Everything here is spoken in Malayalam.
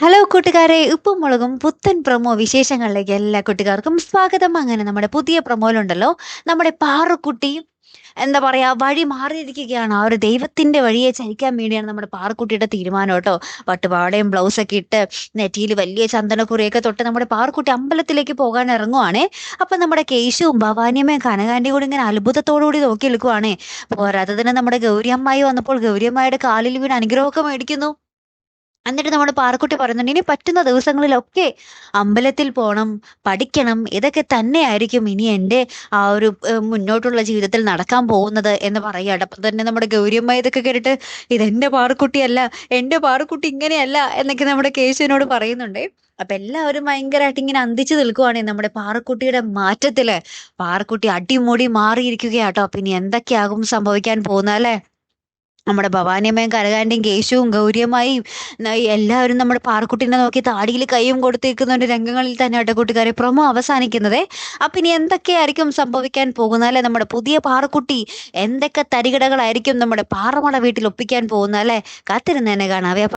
ഹലോ കൂട്ടുകാരെ. ഉപ്പും മുളകും പുത്തൻ പ്രൊമോ വിശേഷങ്ങളിലേക്ക് എല്ലാ കുട്ടികാർക്കും സ്വാഗതം. അങ്ങനെ നമ്മുടെ പുതിയ പ്രൊമോയിലുണ്ടല്ലോ നമ്മുടെ പാറുക്കുട്ടി എന്താ പറയാ വഴി മാറിയിരിക്കുകയാണ്. ആ ഒരു ദൈവത്തിന്റെ വഴിയെ ചരിക്കാൻ വേണ്ടിയാണ് നമ്മുടെ പാറക്കുട്ടിയുടെ തീരുമാനം കേട്ടോ. പട്ടുപാടയും ബ്ലൗസൊക്കെ ഇട്ട് നെറ്റിയിൽ വലിയ ചന്ദനക്കുറിയൊക്കെ തൊട്ട് നമ്മുടെ പാറക്കുട്ടി അമ്പലത്തിലേക്ക് പോകാൻ ഇറങ്ങുവാണ്. അപ്പൊ നമ്മുടെ കേശുവും ഭവാനിയമ്മയും കനകാന്റെ കൂടി ഇങ്ങനെ അത്ഭുതത്തോടുകൂടി നോക്കി നിൽക്കുവാണേ. പോരാത്തതിന് നമ്മുടെ ഗൗരിയമ്മായി വന്നപ്പോൾ ഗൗരിയമ്മയുടെ കാലിൽ വീണ് അനുഗ്രഹമൊക്കെ മേടിക്കുന്നു. എന്നിട്ട് നമ്മുടെ പാറക്കുട്ടി പറയുന്നുണ്ട് ഇനി പറ്റുന്ന ദിവസങ്ങളിലൊക്കെ അമ്പലത്തിൽ പോണം പഠിക്കണം ഇതൊക്കെ തന്നെയായിരിക്കും ഇനി എന്റെ ആ ഒരു മുന്നോട്ടുള്ള ജീവിതത്തിൽ നടക്കാൻ പോകുന്നത് എന്ന് പറയുകയാണ്. അപ്പം തന്നെ നമ്മുടെ ഗൗരിയമ്മ ഇതൊക്കെ കേട്ടിട്ട് ഇതെന്റെ പാറക്കുട്ടിയല്ല എന്റെ പാറക്കുട്ടി ഇങ്ങനെയല്ല എന്നൊക്കെ നമ്മുടെ കേശുവിനോട് പറയുന്നുണ്ട്. അപ്പൊ എല്ലാവരും ഭയങ്കരമായിട്ട് ഇങ്ങനെ അന്തിച്ചു നിൽക്കുവാണ് നമ്മുടെ പാറക്കുട്ടിയുടെ മാറ്റത്തിൽ. പാറക്കുട്ടി അടിമുടി മാറിയിരിക്കുകയാട്ടോ. അപ്പൊ ഇനി എന്തൊക്കെയാകും സംഭവിക്കാൻ പോകുന്നത് അല്ലേ? നമ്മുടെ ഭവാനിയമ്മയും കനകാന്റെയും കേശുവും ഗൗരിയമ്മായും എല്ലാവരും നമ്മുടെ പാറക്കുട്ടീനെ നോക്കി താടിയിൽ കൈയും കൊടുത്തിരിക്കുന്ന ഒരു രംഗങ്ങളിൽ തന്നെ ആട്ടോ കൂട്ടുകാരെ പ്രൊമോ അവസാനിക്കുന്നത്. അപ്പം ഇനി എന്തൊക്കെയായിരിക്കും സംഭവിക്കാൻ പോകുന്നത്? അല്ലെ? നമ്മുടെ പുതിയ പാറക്കുട്ടി എന്തൊക്കെ തരികിടകളായിരിക്കും നമ്മുടെ പാറമട വീട്ടിൽ ഒപ്പിക്കാൻ പോകുന്നല്ലേ അല്ലെ? കാത്തിരുന്നേനെ കാണാവേ.